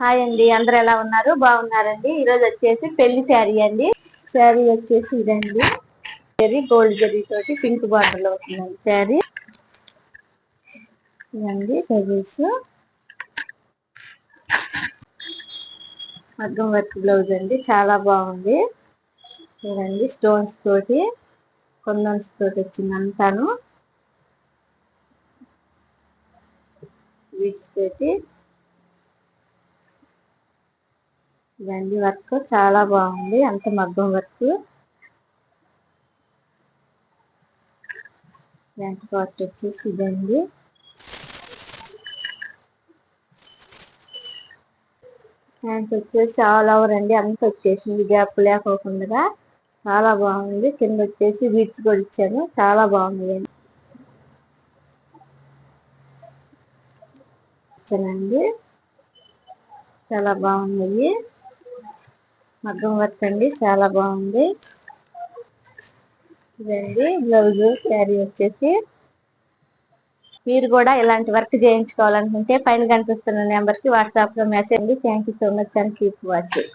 Hi అండి అందరు ఎలా ఉన్నారు? బాగున్నారండి. ఈరోజు వచ్చేసి పెళ్ళి శారీ అండి. శారీ వచ్చేసి ఇదండి. జరీ గోల్డ్ జరీ తోటి పింక్ బార్డర్లో వస్తుందండి శారీ. ఇదండి సర్వీస్ మగ్గం వర్క్ బ్లౌజ్ అండి చాలా బాగుంది. చూడండి స్టోన్స్ తోటి కొందన్స్ తోటి వచ్చింది అంతాను బీడ్స్ తోటి ఇదండి వర్క్. చాలా బాగుంది. అంత మగ్గం వర్క్. వెంట పార్ట్ వచ్చేసి ఇదండి. హ్యాండ్స్ వచ్చేసి ఆల్ ఓవర్ అండి. అంత వచ్చేసింది. గ్యాప్ లేకోకుండా. చాలా బాగుంది. కింద వచ్చేసి బీట్స్ కూడా ఇచ్చాను. చాలా బాగుంది. ఇచ్చానండి. చాలా బాగున్నాయి. మగ్గం వర్క్ అండి చాలా బాగుంది. ఇదండి బ్లౌజ్ శారీ వచ్చేసి. మీరు కూడా ఇలాంటి వర్క్ చేయించుకోవాలనుకుంటే పైన కనిపిస్తున్న నెంబర్కి వాట్సాప్లో మెసేజ్ అండి thank you so much and keep watching.